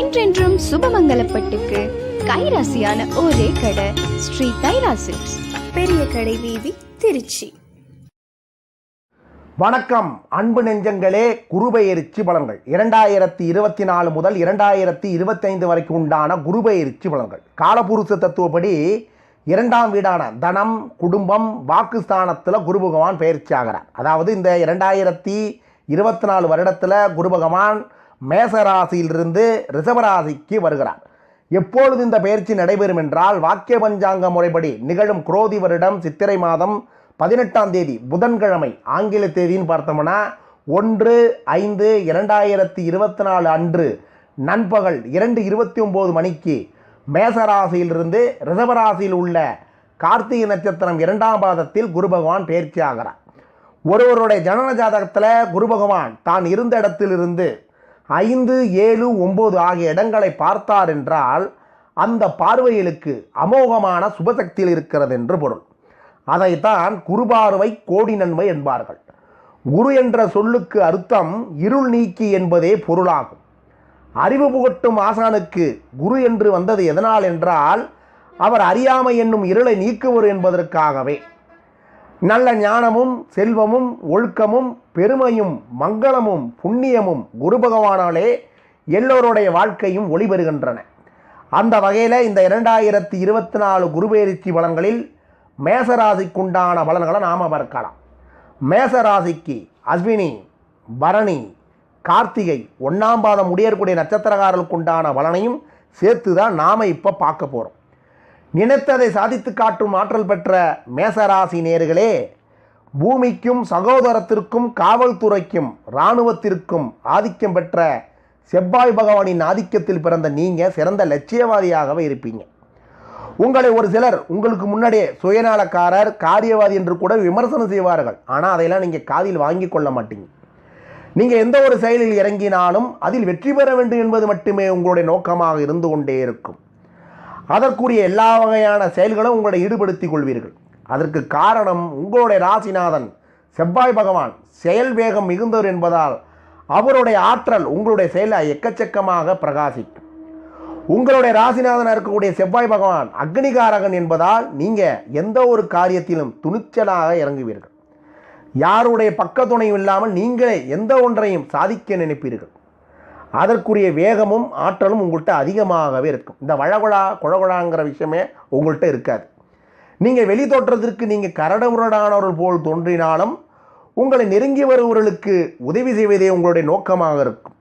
என்றென்றும் சுபமங்கலப்பட்டுக்கு கைராசியான ஒரே கடை ஸ்ரீ கைராசி பெரிய கடை வீதி திருச்சி. வணக்கம். அன்பு நெஞ்சங்களே குருபெயர்ச்சி பலன்கள். இரண்டாயிரத்தி இருபத்தி நாலு முதல் இரண்டாயிரத்தி இருபத்தைந்து வரைக்கும் உண்டான குருபெயர்ச்சி பலன்கள். காலபுருஷ தத்துவப்படி இரண்டாம் வீடான தனம் குடும்பம் வாக்குஸ்தானத்தில் குரு பகவான் பயிற்சி ஆகிறார். அதாவது இந்த இரண்டாயிரத்தி இருபத்தி நாலு வருடத்தில் குரு பகவான் மேசராசியிலிருந்து ரிஷபராசிக்கு வருகிறார். எப்பொழுது இந்த பயிற்சி நடைபெறும் என்றால் வாக்கிய பஞ்சாங்க முறைப்படி நிகழும் குரோதி வருடம் சித்திரை மாதம் பதினெட்டாம் தேதி புதன்கிழமை ஆங்கில தேதின்னு பார்த்தோம்னா ஒன்று ஐந்து இரண்டாயிரத்தி இருபத்தி நாலு அன்று நண்பகல் இரண்டு இருபத்தி ஒம்பது மணிக்கு மேசராசியிலிருந்து ரிஷபராசியில் உள்ள கார்த்திகை நட்சத்திரம் இரண்டாம் பாதத்தில் குரு பகவான் பயிற்சி ஆகிறார். ஒருவருடைய ஜனன ஜாதகத்தில் குரு பகவான் தான் இருந்த இடத்திலிருந்து ஐந்து ஏழு ஒம்பது ஆகிய இடங்களை பார்த்தார் என்றால் அந்த பார்வைகளுக்கு அமோகமான சுபசக்தியில் இருக்கிறது என்று பொருள். அதைத்தான் குருபார்வை கோடி நன்மை என்பார்கள். குரு என்ற சொல்லுக்கு அர்த்தம் இருள் நீக்கி என்பதே பொருளாகும். அறிவு புகட்டும் ஆசானுக்கு குரு என்று வந்தது எதனால் என்றால் அவர் அறியாமை என்னும் இருளை நீக்குவர் என்பதற்காகவே. நல்ல ஞானமும் செல்வமும் ஒழுக்கமும் பெருமையும் மங்களமும் புண்ணியமும் குரு பகவானாலே எல்லோருடைய வாழ்க்கையும் ஒளிபெறுகின்றன. அந்த வகையில் இந்த இரண்டாயிரத்தி இருபத்தி நாலு குருபெயர்ச்சி பலன்களில் மேசராசிக்குண்டான பலன்களை நாம் பார்க்கலாம். மேசராசிக்கு அஸ்வினி பரணி கார்த்திகை ஒன்றாம் பாதம் முடியக்கூடிய நட்சத்திரக்காரர்களுக்கு உண்டான பலனையும் சேர்த்து தான் நாம் இப்போ பார்க்க போகிறோம் நினைத்ததை சாதித்து காட்டும் ஆற்றல் பெற்ற மேசராசி நேர்களே பூமிக்கும் சகோதரத்திற்கும் காவல்துறைக்கும் இராணுவத்திற்கும் ஆதிக்கம் பெற்ற செவ்வாய் பகவானின் ஆதிக்கத்தில் பிறந்த நீங்கள் சிறந்த லட்சியவாதியாகவே இருப்பீங்க. உங்களை ஒரு சிலர் உங்களுக்கு முன்னாடியே சுயநலக்காரர் காரியவாதி என்று கூட விமர்சனம் செய்வார்கள். ஆனால் அதையெல்லாம் நீங்கள் காதில் வாங்கி கொள்ள மாட்டீங்க. நீங்கள் எந்த ஒரு செயலில் இறங்கினாலும் அதில் வெற்றி பெற வேண்டும் என்பது மட்டுமே உங்களுடைய நோக்கமாக இருந்து கொண்டே இருக்கும். அதற்குரிய எல்லா வகையான செயல்களும் உங்களை ஈடுபடுத்திக் கொள்வீர்கள். அதற்கு காரணம் உங்களுடைய ராசிநாதன் செவ்வாய் பகவான். செயல் வேகம் மிகுந்தவர் என்பதால் அவருடைய ஆற்றல் உங்களுடைய செயலை எக்கச்சக்கமாக பிரகாசிக்கும். உங்களுடைய ராசிநாதனாக இருக்கக்கூடிய செவ்வாய் பகவான் அக்னிகாரகன் என்பதால் நீங்கள் எந்த ஒரு காரியத்திலும் துணிச்சலாக இறங்குவீர்கள். யாருடைய பக்கத்துணையும் இல்லாமல் நீங்களே எந்த ஒன்றையும் சாதிக்க நினைப்பீர்கள். அதற்குரிய வேகமும் ஆற்றலும் உங்கள்கிட்ட அதிகமாகவே இருக்கும். இந்த வழகுழா குழகுழாங்கிற விஷயமே உங்கள்கிட்ட இருக்காது. நீங்கள் வெளி தோற்றத்திற்கு நீங்கள் கரடுமுரடானவர்கள் போல் தோன்றினாலும் உங்களை நெருங்கி வருபவர்களுக்கு உதவி செய்வதே உங்களுடைய நோக்கமாக இருக்கும்.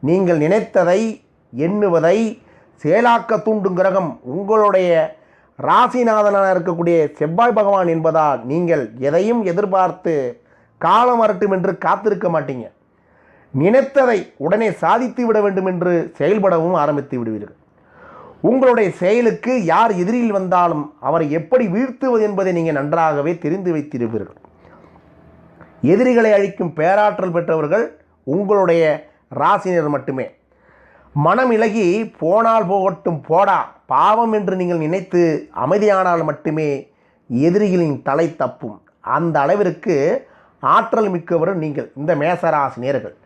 நீங்கள் நினைத்ததை எண்ணுவதை செயலாக்க தூண்டும் கிரகம் உங்களுடைய ராசிநாதனாக இருக்கக்கூடிய செவ்வாய் பகவான் என்பதால் நீங்கள் எதையும் எதிர்பார்த்து காலம் வரட்டும் என்று காத்திருக்க மாட்டீங்க. நினைத்ததை உடனே சாதித்து விட வேண்டும் என்று செயல்படவும் ஆரம்பித்து விடுவீர்கள். உங்களுடைய செயலுக்கு யார் எதிரில் வந்தாலும் அவரை எப்படி வீழ்த்துவது என்பதை நீங்கள் நன்றாகவே தெரிந்து வைத்திருப்பீர்கள். எதிரிகளை அழிக்கும் பேராற்றல் பெற்றவர்கள் உங்களுடைய ராசினர் மட்டுமே. மனம் இலகி போனால் போகட்டும் போடா பாவம் என்று நீங்கள் நினைத்து அமைதியானால் மட்டுமே எதிரிகளின் தலை தப்பும். அந்த அளவிற்கு ஆற்றல் மிக்கவரும் நீங்கள் இந்த மேசராசினியர்கள்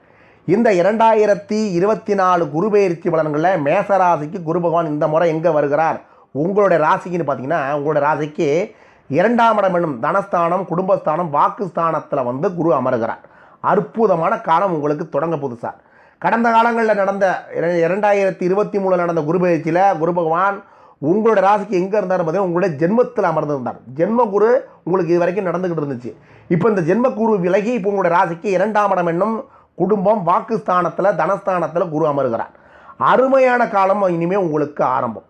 இந்த இரண்டாயிரத்தி இருபத்தி நாலு குரு பயிற்சி பலன்களில் மேசராசிக்கு குரு பகவான் இந்த முறை எங்கே வருகிறார்? உங்களுடைய ராசிக்குன்னு பார்த்தீங்கன்னா உங்களுடைய ராசிக்கு இரண்டாம் இடம் என்னும் தனஸ்தானம் குடும்பஸ்தானம் வாக்குஸ்தானத்தில் வந்து குரு அமருகிறார். அற்புதமான காலம் உங்களுக்கு தொடங்க புதுசார் கடந்த காலங்களில் நடந்த இரண்டாயிரத்தி இருபத்தி மூணில் நடந்த குரு பயிற்சியில் குரு பகவான் உங்களோட ராசிக்கு எங்கே இருந்தார் பார்த்தீங்கன்னா உங்களுடைய ஜென்மத்தில் அமர்ந்திருந்தார். ஜென்ம குரு உங்களுக்கு இது வரைக்கும் நடந்துக்கிட்டு இருந்துச்சு. இப்போ இந்த ஜென்ம குரு விலகி இப்போ உங்களுடைய ராசிக்கு இரண்டாம் இடம் என்னும் குடும்பம் வாக்குஸ்தானத்தில் தனஸ்தானத்தில் குரு அமருகிறார். அருமையான காலம் இனிமேல் உங்களுக்கு ஆரம்பம்.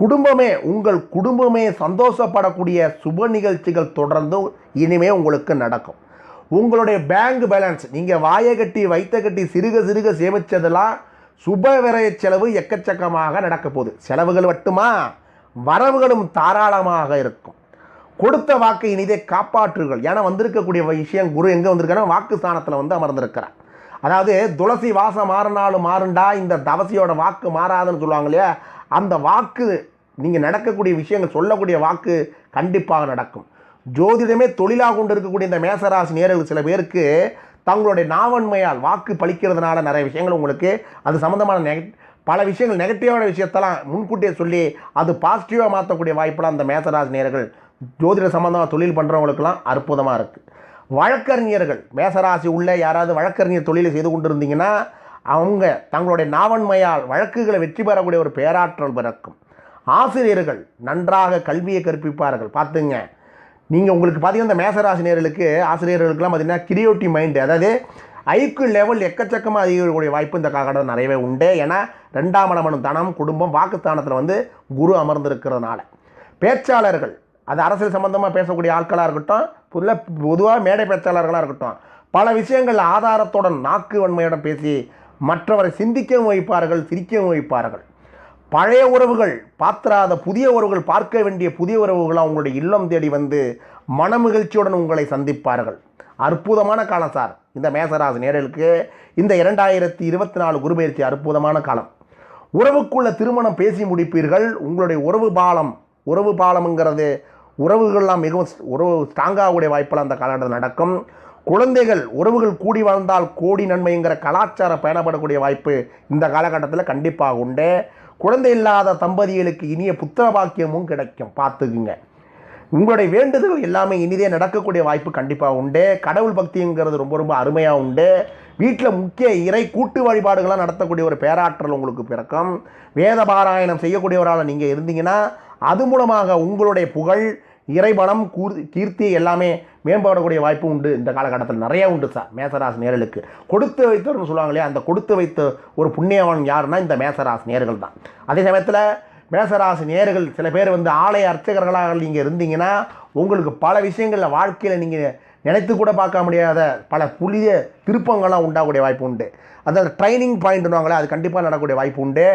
குடும்பமே உங்கள் குடும்பமே சந்தோஷப்படக்கூடிய சுப நிகழ்ச்சிகள் தொடர்ந்து இனிமே உங்களுக்கு நடக்கும். உங்களுடைய பேங்க் பேலன்ஸ் நீங்கள் வாயை கட்டி வைத்த கட்டி சிறுக சிறுக சேமித்ததெல்லாம் சுப விரய செலவு எக்கச்சக்கமாக நடக்க போகுது. செலவுகள் மட்டுமா? வரவுகளும் தாராளமாக இருக்கும். கொடுத்த வாக்கை இனிதே காப்பாற்றுகள் ஏன்னா வந்திருக்கக்கூடிய விஷயம் குரு எங்கே வந்திருக்காருன்னா வாக்கு ஸ்தானத்தில் வந்து அமர்ந்திருக்கிறார். அதாவது துளசி வாசம் மாறினாலும் மாறுண்டா இந்த தவசியோட வாக்கு மாறாதுன்னு சொல்லுவாங்க இல்லையா? அந்த வாக்கு நீங்கள் நடக்கக்கூடிய விஷயங்கள் சொல்லக்கூடிய வாக்கு கண்டிப்பாக நடக்கும். ஜோதிடமே தொழிலாக கொண்டு இருக்கக்கூடிய இந்த மேசராசி நேர்கள் சில பேருக்கு தங்களுடைய நாவன்மையால் வாக்கு பலிக்கிறதுனால நிறைய விஷயங்கள் உங்களுக்கு அது சம்மந்தமான நெக பல விஷயங்கள் நெகட்டிவான விஷயத்தெல்லாம் முன்கூட்டியே சொல்லி அது பாசிட்டிவாக மாற்றக்கூடிய வாய்ப்பெல்லாம் அந்த மேசராசி நேர்கள் ஜோதிட சம்மந்தமாக தொழில் பண்ணுறவங்களுக்கெல்லாம் அற்புதமாக இருக்குது வழக்கறிஞர்கள் மேசராசி உள்ள யாராவது வழக்கறிஞர் தொழிலை செய்து கொண்டிருந்தீங்கன்னா அவங்க தங்களுடைய நாவன்மையால் வழக்குகளை வெற்றி பெறக்கூடிய ஒரு பேராற்றல் பிறக்கும். ஆசிரியர்கள் நன்றாக கல்வியை கற்பிப்பார்கள். பார்த்துங்க நீங்கள் உங்களுக்கு பார்த்தீங்கன்னா இந்த மேசராசினியர்களுக்கு ஆசிரியர்களுக்கெல்லாம் பார்த்தீங்கன்னா கிரியேட்டிவ் மைண்டு அதாவது ஐக்கு லெவல் எக்கச்சக்கமாக அதிகரிக்கக்கூடிய வாய்ப்பு இந்த காலகட்டம் நிறையவே உண்டு. ஏன்னா ரெண்டாம் இடமனும் தனம் குடும்பம் வாக்குத்தானத்தில் வந்து குரு அமர்ந்திருக்கிறதுனால. பேச்சாளர்கள் அது அரசியல் சம்பந்தமாக பேசக்கூடிய ஆட்களாக இருக்கட்டும் இல்லை பொதுவாக மேடை பேச்சாளர்களாக இருக்கட்டும் பல விஷயங்கள் ஆதாரத்துடன் நாக்கு வன்மையுடன் பேசி மற்றவரை சிந்திக்கவும் வைப்பார்கள் சிரிக்கவும் வைப்பார்கள். பழைய உறவுகள் பாத்திராத புதிய உறவுகள் பார்க்க வேண்டிய புதிய உறவுகளாக உங்களுடைய இல்லம் தேடி வந்து மனமகிழ்ச்சியுடன் உங்களை சந்திப்பார்கள். அற்புதமான காலம் சார். இந்த மேசராசி நேரலுக்கு இந்த இரண்டாயிரத்தி இருபத்தி நாலு குருபெயர்ச்சி அற்புதமான காலம். உறவுக்குள்ள திருமணம் பேசி முடிப்பீர்கள். உங்களுடைய உறவு பாலம் உறவு பாலம்ங்கிறது உறவுகள்லாம் மிகவும் உறவு ஸ்ட்ராங்காகக்கூடிய வாய்ப்பெல்லாம் அந்த காலகட்டத்தில் நடக்கும். குழந்தைகள் உறவுகள் கூடி வாழ்ந்தால் கோடி நன்மைங்கிற கலாச்சாரம் பயணப்படக்கூடிய வாய்ப்பு இந்த காலகட்டத்தில் கண்டிப்பாக உண்டு. குழந்தை இல்லாத தம்பதிகளுக்கு இனிய புத்திர பாக்கியமும் கிடைக்கும். பார்த்துக்குங்க. உங்களுடைய வேண்டுதல் எல்லாமே இனிதே நடக்கக்கூடிய வாய்ப்பு கண்டிப்பாக உண்டு. கடவுள் பக்திங்கிறது ரொம்ப ரொம்ப அருமையாக உண்டு. வீட்டில் முக்கிய இறை கூட்டு வழிபாடுகளாக நடத்தக்கூடிய ஒரு பேராற்றல் உங்களுக்கு பிறக்கும். வேத பாராயணம் செய்யக்கூடியவரால் நீங்கள் இருந்தீங்கன்னா அது மூலமாக உங்களுடைய புகழ் இறைபலம் கூர் கீர்த்தி எல்லாமே மேம்படக்கூடிய வாய்ப்பு உண்டு. இந்த காலகட்டத்தில் நிறையா உண்டு சார் மேசராசி நேர்களுக்கு. கொடுத்து வைத்தவர்னு சொல்லுவாங்க இல்லையா? அந்த கொடுத்து வைத்த ஒரு புண்ணியவன் யாருன்னா இந்த மேசராசி நேர்கள் தான். அதே சமயத்தில் மேசராசி நேர்கள் சில பேர் வந்து ஆலய அர்ச்சகர்களாக நீங்கள் இருந்தீங்கன்னா உங்களுக்கு பல விஷயங்களில் வாழ்க்கையில் நீங்கள் நினைத்து கூட பார்க்க முடியாத பல புதிய திருப்பங்கள்லாம் உண்டாகக்கூடிய வாய்ப்பு உண்டு. அதாவது ட்ரைனிங் பாயிண்ட்னுவாங்களே அது கண்டிப்பாக நடக்கக்கூடிய வாய்ப்பு உண்டு.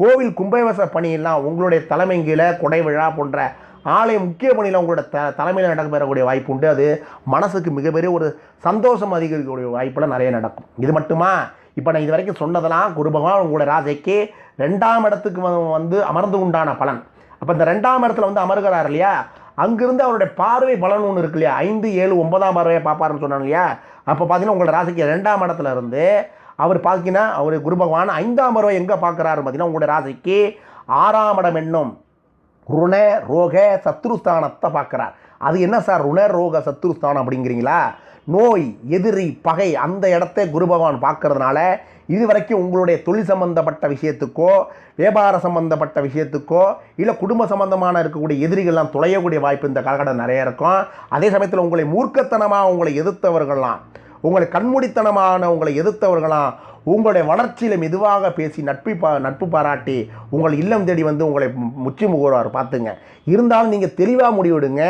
கோவில் கும்பவச பணியெல்லாம் உங்களுடைய தலைமைங்கில கொடை விழா போன்ற ஆலய முக்கிய பணியில் உங்களோட த தலைமையில் நடக்கப்பெறக்கூடிய வாய்ப்பு உண்டு. அது மனசுக்கு மிகப்பெரிய ஒரு சந்தோஷம் அதிகரிக்கக்கூடிய வாய்ப்பெல்லாம் நிறைய நடக்கும். இது மட்டுமா? இப்போ நான் இது வரைக்கும் சொன்னதெல்லாம் குரு பகவான் உங்களோட ராஜைக்கு ரெண்டாம் இடத்துக்கு வந்து அமர்ந்து உண்டான பலன். அப்போ இந்த ரெண்டாம் இடத்துல வந்து அமர்கிறார் இல்லையா? அங்கிருந்து அவருடைய பார்வை பலன் ஒன்று இருக்கு இல்லையா? ஐந்து ஏழு ஒன்பதாம் பார்வையை பார்ப்பாருன்னு சொன்னாங்க இல்லையா? அப்போ பார்த்தீங்கன்னா உங்களோட ராசிக்கு ரெண்டாம் இடத்துல இருந்து அவர் பார்த்தீங்கன்னா அவர் குரு பகவான் ஐந்தாம் பருவம் எங்கே பார்க்குறாரு பார்த்தீங்கன்னா உங்களுடைய ராசிக்கு ஆறாம் இடம் என்னும் ருண ரோக சத்ருஸ்தானத்தை பார்க்குறார். அது என்ன சார்? ருண ரோக சத்ருஸ்தானம் அப்படிங்கிறீங்களா? நோய் எதிரி பகை அந்த இடத்த குரு பகவான் பார்க்கறதுனால இது வரைக்கும் உங்களுடைய தொழில் சம்பந்தப்பட்ட விஷயத்துக்கோ வியாபார சம்பந்தப்பட்ட விஷயத்துக்கோ இல்லை குடும்ப சம்பந்தமான இருக்கக்கூடிய எதிரிகள்லாம் தொலையக்கூடிய வாய்ப்பு இந்த காலகட்டம் நிறைய இருக்கும். அதே சமயத்தில் உங்களை மூர்க்கத்தனமாக உங்களை எதிர்த்தவர்கள்லாம் உங்களை கண்மூடித்தனமான உங்களை எதிர்த்தவர்களாம் உங்களுடைய வளர்ச்சியில் மெதுவாக பேசி நட்பு பா நட்பு பாராட்டி உங்கள் இல்லம் தேடி வந்து உங்களை முச்சி முகர்வார். பார்த்துங்க. இருந்தாலும் நீங்கள் தெளிவாக முடிவெடுங்க.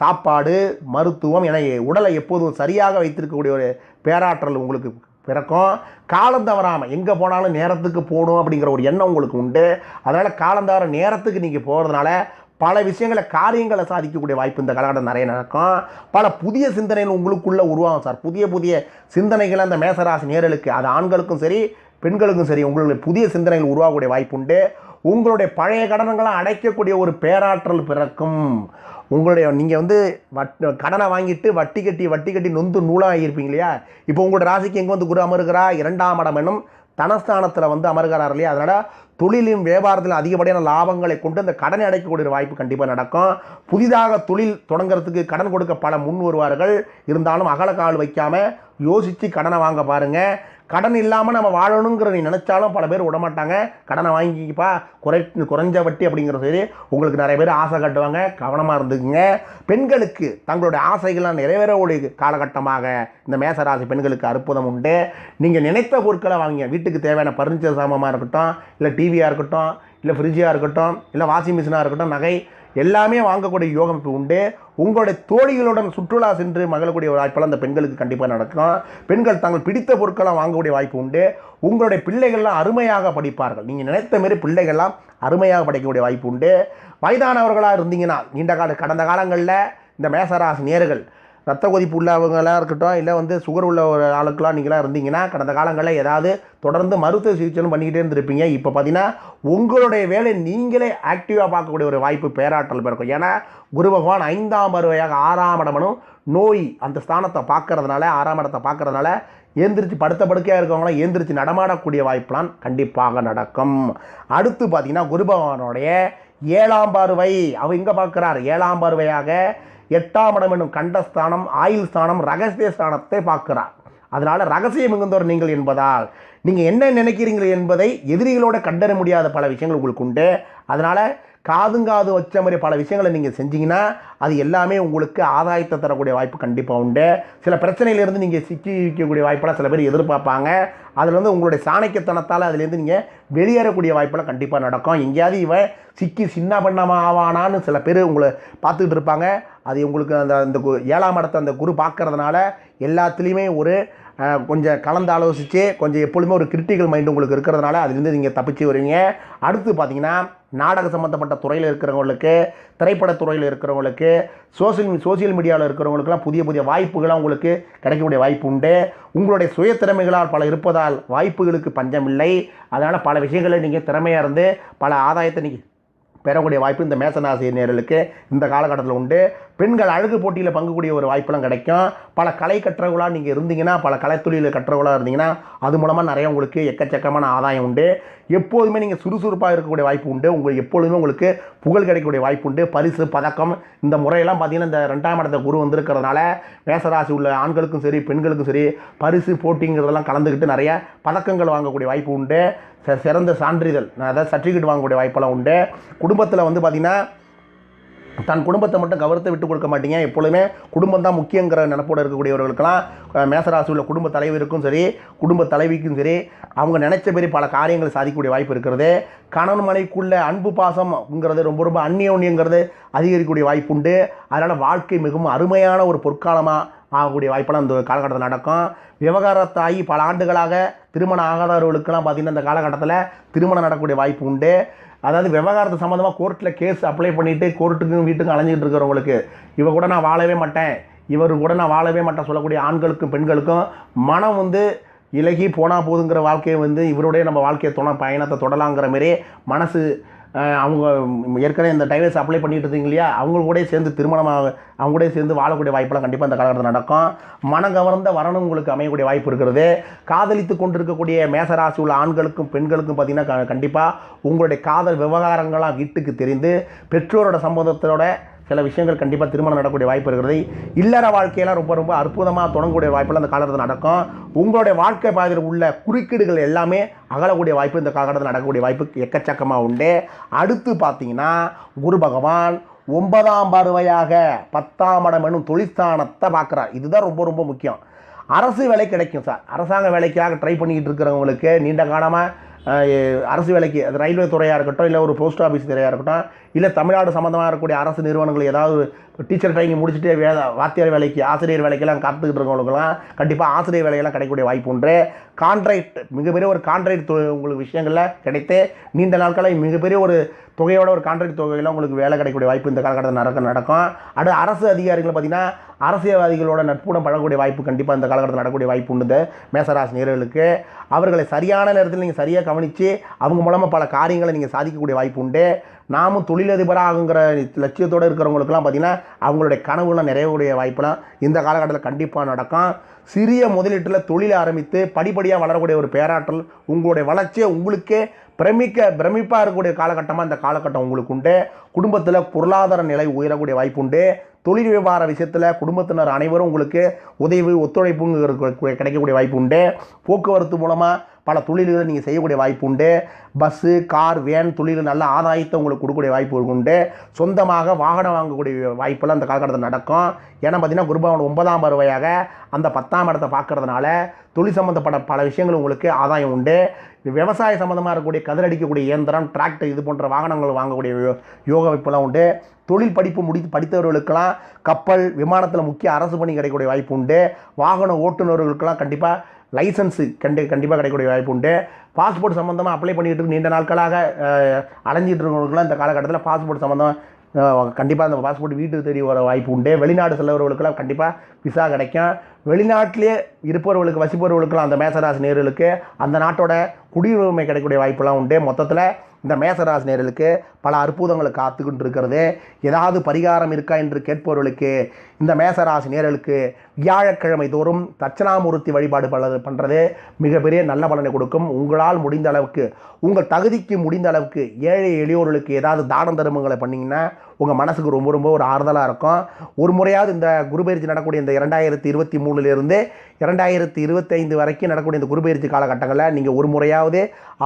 சாப்பாடு மருத்துவம் என உடலை எப்போதும் சரியாக வைத்திருக்கக்கூடிய ஒரு பேராற்றல் உங்களுக்கு பிறக்கும். காலம் தவறாமல் எங்கே போனாலும் நேரத்துக்கு போகணும் அப்படிங்கிற ஒரு எண்ணம் உங்களுக்கு உண்டு. அதனால் காலம் தவற நேரத்துக்கு நீங்கள் போகிறதுனால பல விஷயங்களை காரியங்களை சாதிக்கக்கூடிய வாய்ப்பு இந்த காலகட்டம் நிறைய நடக்கும். பல புதிய சிந்தனைகள் உங்களுக்குள்ளே உருவாகும் சார். புதிய புதிய சிந்தனைகள் அந்த மேசராசி நேரலுக்கு அது ஆண்களுக்கும் சரி பெண்களுக்கும் சரி உங்களுடைய புதிய சிந்தனைகள் உருவாகக்கூடிய வாய்ப்பு உண்டு. உங்களுடைய பழைய கடனங்களை அடைக்கக்கூடிய ஒரு பேராற்றல் பிறக்கும். உங்களுடைய நீங்கள் வந்து வட் கடனை வாங்கிட்டு வட்டி கட்டி வட்டி கட்டி நொந்து நூலாக இருப்பீங்க இல்லையா? இப்போ உங்களோட ராசிக்கு எங்கே வந்து குரு அமருகிறா இரண்டாம் இடம் என்னும் தனஸ்தானத்தில் வந்து அமர்கிறார் இல்லையா? அதனால் தொழிலும் வியாபாரத்தில் அதிகப்படியான லாபங்களை கொண்டு அந்த கடனை அடைக்கக்கூடிய வாய்ப்பு கண்டிப்பாக நடக்கும். புதிதாக தொழில் தொடங்குறதுக்கு கடன் கொடுக்க பல முன் வருவார்கள் இருந்தாலும் அகலக்கால் வைக்காமல் யோசித்து கடனை வாங்க பாருங்கள் கடன் இல்லாமல் நம்ம வாழணுங்கிற நீ நினச்சாலும் பல பேர் விட மாட்டாங்க கடனை வாங்கிப்பா குறை குறைஞ்ச வட்டி அப்படிங்கிற சரி உங்களுக்கு நிறைய பேர் ஆசை கட்டுவாங்க. கவனமாக இருந்துக்குங்க. பெண்களுக்கு தங்களுடைய ஆசைகள்லாம் நிறைவேறக்கூடிய காலகட்டமாக இந்த மேசராசி பெண்களுக்கு அற்புதம் உண்டு. நீங்கள் நினைத்த பொருட்களை வாங்க வீட்டுக்கு தேவையான பர்னிச்சர் சாமானாக இருக்கட்டும் இல்லை டிவியாக இருக்கட்டும் இல்லை ஃப்ரிட்ஜாக இருக்கட்டும் இல்லை வாஷிங் மிஷினாக இருக்கட்டும் நகை எல்லாமே வாங்கக்கூடிய யோகம் இப்போ உண்டு. உங்களுடைய தோழிகளுடன் சுற்றுலா சென்று மகளக்கூடிய ஒரு வாய்ப்பெல்லாம் அந்த பெண்களுக்கு கண்டிப்பாக நடக்கும். பெண்கள் தாங்கள் பிடித்த பொருட்களெலாம் வாங்கக்கூடிய வாய்ப்பு உண்டு. உங்களுடைய பிள்ளைகள்லாம் அருமையாக படிப்பார்கள். நீங்கள் நினைத்த மாரி பிள்ளைகள்லாம் அருமையாக படிக்கக்கூடிய வாய்ப்பு உண்டு. வயதானவர்களாக இருந்தீங்கன்னா நீண்ட கால கடந்த காலங்களில் இந்த மேசராசி நேர்கள் ரத்த கொதிப்பு உள்ளவங்களாக இருக்கட்டும் இல்லை வந்து சுகர் உள்ள ஒரு ஆளுக்கெல்லாம் நீங்களாக இருந்தீங்கன்னா கடந்த காலங்களில் ஏதாவது தொடர்ந்து மருத்துவ சிகிச்சையும் பண்ணிக்கிட்டே இருந்திருப்பீங்க. இப்போ பார்த்தீங்கன்னா உங்களுடைய வேலை நீங்களே ஆக்டிவாக பார்க்கக்கூடிய ஒரு வாய்ப்பு பேராற்றல் பிறக்கும். ஏன்னா குரு பகவான் ஐந்தாம் பருவையாக ஆறாம் இடமனும் நோய் அந்த ஸ்தானத்தை பார்க்கறதுனால ஆறாம் இடத்தை பார்க்கறதுனால ஏந்திரிச்சு படுத்த படுக்கையாக இருக்கவங்களாம் ஏந்திரிச்சு நடமாடக்கூடிய வாய்ப்பெலாம் கண்டிப்பாக நடக்கும். அடுத்து பார்த்தீங்கன்னா குரு பகவானுடைய ஏழாம் பார்வை. அவர் இங்கே பார்க்குறார்? ஏழாம் பார்வையாக எட்டாம் இடம் என்னும் கண்டஸ்தானம் ஆயுள் ஸ்தானம் ரகசிய ஸ்தானத்தை பார்க்கிறார். அதனால் ரகசியம் மிகுந்தவர் நீங்கள் என்பதால் நீங்கள் என்ன நினைக்கிறீர்கள் என்பதை எதிரிகளோட கண்டற முடியாத பல விஷயங்கள் உங்களுக்கு உண்டு. அதனால் காதுங்காது வச்ச மாதிரி பல விஷயங்களை நீங்கள் செஞ்சீங்கன்னா அது எல்லாமே உங்களுக்கு ஆதாயத்தை தரக்கூடிய வாய்ப்பு கண்டிப்பாக உண்டு. சில பிரச்சனையிலேருந்து நீங்கள் சிக்கி வைக்கக்கூடிய வாய்ப்பெல்லாம் சில பேர் எதிர்பார்ப்பாங்க. அதில் வந்து உங்களுடைய சாணக்கியத்தனத்தால் அதுலேருந்து நீங்கள் வெளியேறக்கூடிய வாய்ப்பெல்லாம் கண்டிப்பாக நடக்கும். எங்கேயாவது இவன் சிக்கி சின்ன பண்ணமா ஆவானான்னு சில பேர் உங்களை பார்த்துக்கிட்டு இருப்பாங்க. அது உங்களுக்கு அந்த அந்த கு- ஏழாம் இடத்தை அந்த குரு பார்க்கறதுனால எல்லாத்துலேயுமே ஒரு கொஞ்சம் கலந்து ஆலோசித்து கொஞ்சம் எப்பொழுதுமே ஒரு கிரிட்டிக்கல் மைண்ட் உங்களுக்கு இருக்கிறதுனால அதுலேருந்து நீங்கள் தப்பிச்சு வருவீங்க. அடுத்து பார்த்தீங்கன்னா நாடக சம்மந்தப்பட்ட துறையில் இருக்கிறவங்களுக்கு திரைப்படத்துறையில் இருக்கிறவங்களுக்கு சோசியல் சோசியல் மீடியாவில் இருக்கிறவங்களுக்குலாம் புதிய புதிய வாய்ப்புகளாக உங்களுக்கு கிடைக்கக்கூடிய வாய்ப்பு உண்டு. உங்களுடைய சுய திறமைகளால் பல இருப்பதால் வாய்ப்புகளுக்கு பஞ்சமில்லை. அதனால் பல விஷயங்களை நீங்கள் திறமையாக இருந்து பல ஆதாயத்தை நீங்கள் பெறக்கூடிய வாய்ப்பு இந்த மேசராசி நேர்களுக்கு இந்த காலகட்டத்தில் உண்டு. பெண்கள் அழகு போட்டியில் பங்குக்கூடிய ஒரு வாய்ப்பெல்லாம் கிடைக்கும். பல கலை கற்றவர்களாக நீங்கள் இருந்தீங்கன்னா பல கலைத்தொழிலில் கற்றவர்களாக இருந்தீங்கன்னா அது மூலமாக நிறைய உங்களுக்கு எக்கச்சக்கமான ஆதாயம் உண்டு. எப்போதுமே நீங்கள் சுறுசுறுப்பாக இருக்கக்கூடிய வாய்ப்பு உண்டு. உங்களுக்கு எப்பொழுதுமே உங்களுக்கு புகழ் கிடைக்கக்கூடிய வாய்ப்பு உண்டு. பரிசு பதக்கம் இந்த முறையெல்லாம் பார்த்தீங்கன்னா இந்த ரெண்டாம் இடத்த குரு வந்திருக்கிறதுனால மேசராசி உள்ள ஆண்களுக்கும் சரி பெண்களுக்கும் சரி பரிசு போட்டிங்கிறதெல்லாம் கலந்துக்கிட்டு நிறைய பதக்கங்கள் வாங்கக்கூடிய வாய்ப்பு உண்டு. சிறந்த சான்றிதழ் அதாவது சர்டிஃபிகேட் வாங்கக்கூடிய வாய்ப்பெல்லாம் உண்டு. குடும்பத்தில் வந்து பார்த்திங்கன்னா தன் குடும்பத்தை மட்டும் கவரத்தை விட்டு கொடுக்க மாட்டீங்க. எப்பொழுதுமே குடும்பம் தான் முக்கியங்கிற நினப்போடு இருக்கக்கூடியவர்களுக்கெல்லாம் அஹ், மேசராசி உள்ள குடும்ப தலைவருக்கும் சரி குடும்ப தலைவிக்கும் சரி அவங்க நினைச்சபடி பல காரியங்களை சாதிக்கக்கூடிய வாய்ப்பு இருக்கிறது. கணவன் மனைக்குள்ள அன்பு பாசம்ங்கிறது ரொம்ப ரொம்ப அந்நியோன்யங்கிறது அதிகரிக்கக்கூடிய வாய்ப்பு உண்டு. அதனால் வாழ்க்கை மிகவும் அருமையான ஒரு பொற்காலமாக ஆகக்கூடிய வாய்ப்பெல்லாம் இந்த காலகட்டத்தில் நடக்கும். விவகாரத்தாகி பல ஆண்டுகளாக திருமணம் ஆகாதவர்களுக்கெல்லாம் பார்த்திங்கன்னா இந்த காலகட்டத்தில் திருமணம் நடக்கக்கூடிய வாய்ப்பு உண்டு. அதாவது விவகாரத்து சம்மந்தமாக கோர்ட்டில் கேஸ் அப்ளை பண்ணிவிட்டு கோர்ட்டுக்கும் வீட்டுக்கும் அலைஞ்சிட்டு இருக்கிறவங்களுக்கு இவ கூட நான் வாழவே மாட்டேன். இவர் கூட நான் வாழவே மாட்டேன் சொல்லக்கூடிய ஆண்களுக்கும் பெண்களுக்கும் மனம் வந்து இலகி போனால் போதுங்கிற வாழ்க்கையை வந்து இவருடைய நம்ம வாழ்க்கையை தொட பயணத்தை தொடலாங்கிற மாரி மனசு அவங்க ஏற்கனவே இந்த டைவர்ஸ் அப்ளை பண்ணிட்டு இருந்தீங்க இல்லையா? அவங்க கூட சேர்ந்து திருமணமாக அவங்க கூட சேர்ந்து வாழக்கூடிய வாய்ப்பெல்லாம் கண்டிப்பாக இந்த காலகட்டத்தில் நடக்கும். மனம் கவர்ந்த வரணும் உங்களுக்கு அமையக்கூடிய வாய்ப்பு இருக்கிறது. காதலித்து கொண்டிருக்கக்கூடிய மேசராசி உள்ள ஆண்களுக்கும் பெண்களுக்கும் பார்த்தீங்கன்னா கண்டிப்பாக உங்களுடைய காதல் விவகாரங்களாக வீட்டுக்கு தெரிந்து பெற்றோரோட சம்பந்தத்தோட சில விஷயங்கள் கண்டிப்பாக திருமணம் நடக்கக்கூடிய வாய்ப்பு இருக்கிறது. இல்லற வாழ்க்கையெல்லாம் ரொம்ப ரொம்ப அற்புதமாக தொடங்கக்கூடிய வாய்ப்பெல்லாம் அந்த காலத்தில் நடக்கும். உங்களுடைய வாழ்க்கை பாதையில் உள்ள குறுக்கீடுகள் எல்லாமே அகலக்கூடிய வாய்ப்பு இந்த காலகட்டத்தில் நடக்கக்கூடிய வாய்ப்பு எக்கச்சக்கமாக உண்டு. அடுத்து பார்த்தீங்கன்னா குரு பகவான் ஒன்பதாம் பார்வையாக பத்தாம் இடம் என்னும் தொழிற்சானத்தை பார்க்குறார். இதுதான் ரொம்ப ரொம்ப முக்கியம். அரசு வேலை கிடைக்கும் சார். அரசாங்க வேலைக்காக ட்ரை பண்ணிக்கிட்டு இருக்கிறவங்களுக்கு நீண்ட காலமாக அரசு வேலைக்கு அது ரயில்வே துறையாக இருக்கட்டும் இல்லை ஒரு போஸ்ட் ஆஃபீஸ் துறையாக இருக்கட்டும் இல்லை தமிழ்நாடு சம்மந்தமாக இருக்கக்கூடிய அரசு நிறுவனங்கள் ஏதாவது டீச்சர் ட்ரைனிங் முடிச்சுட்டு வே வாத்தியார் வேலைக்கு ஆசிரியர் வேலைக்கெல்லாம் காத்துக்கிட்டு இருக்கவங்களுக்குலாம் கண்டிப்பாக ஆசிரியர் வேலையெல்லாம் கிடைக்கக்கூடிய வாய்ப்பு உண்டு. கான்ட்ராக்ட் மிகப்பெரிய ஒரு கான்ட்ராக்ட் உங்களுக்கு விஷயங்களில் கிடைத்து நீண்ட நாட்களில் மிகப்பெரிய ஒரு தொகையோட ஒரு கான்ட்ராக்ட் தொகையில் உங்களுக்கு வேலை கிடைக்கக்கூடிய வாய்ப்பு இந்த காலகட்டத்தில் நடக்க நடக்கும். அடுத்து அரசு அதிகாரிகள் பார்த்தீங்கன்னா அரசியல்வாதிகளோட நட்புடன் பழகக்கூடிய வாய்ப்பு கண்டிப்பாக இந்த காலகட்டத்தில் நடக்கக்கூடிய வாய்ப்பு உண்டு. மேசராசி நேர்களுக்கு அவர்களை சரியான நேரத்தில் நீங்கள் சரியாக கவனித்து அவங்க மூலமாக பல காரியங்களை நீங்கள் சாதிக்கக்கூடிய வாய்ப்பு உண்டு. நாமும் தொழிலதிபராகுங்கிற லட்சியத்தோடு இருக்கிறவங்களுக்குலாம் பார்த்திங்கன்னா அவங்களுடைய கனவுலாம் நிறையக்கூடிய வாய்ப்புலாம் இந்த காலகட்டத்தில் கண்டிப்பாக நடக்கும். சிறிய முதலீட்டில் தொழில் ஆரம்பித்து படிப்படியாக வளரக்கூடிய ஒரு பேராற்றல் உங்களுடைய வளர்ச்சியை உங்களுக்கே பிரமிக்க பிரமிப்பாக இருக்கக்கூடிய காலகட்டமாக இந்த காலகட்டம் உங்களுக்கு உண்டு. குடும்பத்தில் பொருளாதார நிலை உயரக்கூடிய வாய்ப்பு உண்டு. தொழில் வியாபார விஷயத்தில் குடும்பத்தினர் அனைவரும் உங்களுக்கு உதவி ஒத்துழைப்புங்கிற கிடைக்கக்கூடிய வாய்ப்பு உண்டு. போக்குவரத்து மூலமாக பல தொழில்களை நீங்கள் செய்யக்கூடிய வாய்ப்பு உண்டு. பஸ்ஸு கார் வேன் தொழில் நல்ல ஆதாயத்தை உங்களுக்கு கொடுக்கக்கூடிய வாய்ப்பு உண்டு. சொந்தமாக வாகனம் வாங்கக்கூடிய வாய்ப்பெல்லாம் அந்த காலகட்டத்தில் நடக்கும். ஏன்னா பார்த்தீங்கன்னா குருபவன் ஒன்பதாம் பருவையாக அந்த பத்தாம் இடத்தை பார்க்கறதுனால தொழில் சம்மந்தப்பட்ட பல விஷயங்கள் உங்களுக்கு ஆதாயம் உண்டு. விவசாய சம்மந்தமாக இருக்கக்கூடிய கதிர் அடிக்கக்கூடிய இயந்திரம் டிராக்டர் இது போன்ற வாகனங்கள் வாங்கக்கூடிய யோக வாய்ப்பெல்லாம் உண்டு. தொழில் படிப்பு முடித்து படித்தவர்களுக்கெல்லாம் கப்பல் விமானத்தில் முக்கிய அரசு பணி கிடைக்கக்கூடிய வாய்ப்பு உண்டு. வாகன ஓட்டுநர்களுக்கெல்லாம் கண்டிப்பாக லைசன்ஸு கண்டி கண்டிப்பாக கிடைக்கக்கூடிய வாய்ப்பு உண்டு. பாஸ்போர்ட் சம்மந்தமாக அப்ளை பண்ணிக்கிட்டு நீண்ட நாட்களாக அலைஞ்சிட்டு இருக்கவங்களுக்குலாம் இந்த காலகட்டத்தில் பாஸ்போர்ட் சம்மந்தம் கண்டிப்பாக அந்த பாஸ்போர்ட் வீட்டுக்கு தேடி வர வாய்ப்பு உண்டு. வெளிநாடு செல்லவர்களுக்கெல்லாம் கண்டிப்பாக விசா கிடைக்கும். வெளிநாட்டிலே இருப்பவர்களுக்கு வசிப்பவர்களுக்கெல்லாம் அந்த மேசராசி நேர்களுக்கு அந்த நாட்டோட குடியுரிமை கிடைக்கக்கூடிய வாய்ப்பெல்லாம் உண்டு. மொத்தத்தில் இந்த மேசராசி நேர்களுக்கு பல அற்புதங்களை காத்துக்கிட்டு இருக்கிறது ஏதாவது பரிகாரம் இருக்கா என்று கேட்பவர்களுக்கு இந்த மேசராசி நேர்களுக்கு வியாழக்கிழமை தோறும் தட்சணாமூர்த்தி வழிபாடு பல பண்ணுறது மிகப்பெரிய நல்ல பலனை கொடுக்கும். உங்களால் முடிந்த அளவுக்கு உங்கள் தகுதிக்கு முடிந்த அளவுக்கு ஏழை எளியோர்களுக்கு ஏதாவது தான தர்மங்களை பண்ணிங்கன்னா உங்கள் மனசுக்கு ரொம்ப ரொம்ப ஒரு ஆறுதலாக இருக்கும். ஒரு முறையாவது இந்த குருபயிற்சி நடக்கக்கூடிய இந்த இரண்டாயிரத்தி இருபத்தி மூணுலேருந்து இரண்டாயிரத்தி இருபத்தைந்து வரைக்கும் நடக்கக்கூடிய இந்த குருபயிற்சி காலகட்டங்களில் நீங்கள் ஒரு முறையாவது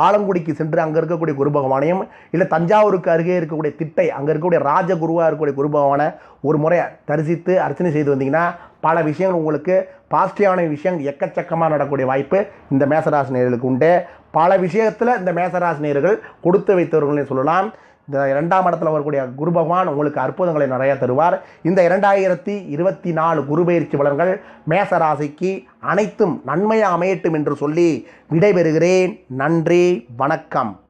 ஆலங்குடிக்கு சென்று அங்கே இருக்கக்கூடிய குரு பகவானையும் இல்லை தஞ்சாவூருக்கு அருகே இருக்கக்கூடிய திட்டை அங்கே இருக்கக்கூடிய ராஜகுருவாக இருக்கக்கூடிய குரு பகவானை ஒரு முறை தரிசித்து அர்ச்சனை செய்து வந்தீங்கன்னா பல விஷயங்கள் உங்களுக்கு பாசிட்டிவான விஷயம் எக்கச்சக்கமாக நடக்கக்கூடிய வாய்ப்பு இந்த மேசராசினியர்களுக்கு உண்டு. பல விஷயத்தில் இந்த மேசராசினியர்கள் கொடுத்து வைத்தவர்களே சொல்லலாம். இந்த இரண்டாம் இடத்துல வரக்கூடிய குரு பகவான் உங்களுக்கு அற்புதங்களை நிறையா தருவார். இந்த இரண்டாயிரத்தி இருபத்தி நாலு குரு பயிற்சி பலன்கள் மேசராசிக்கு அனைத்தும் நன்மையாக அமையட்டும் என்று சொல்லி விடைபெறுகிறேன். நன்றி வணக்கம்.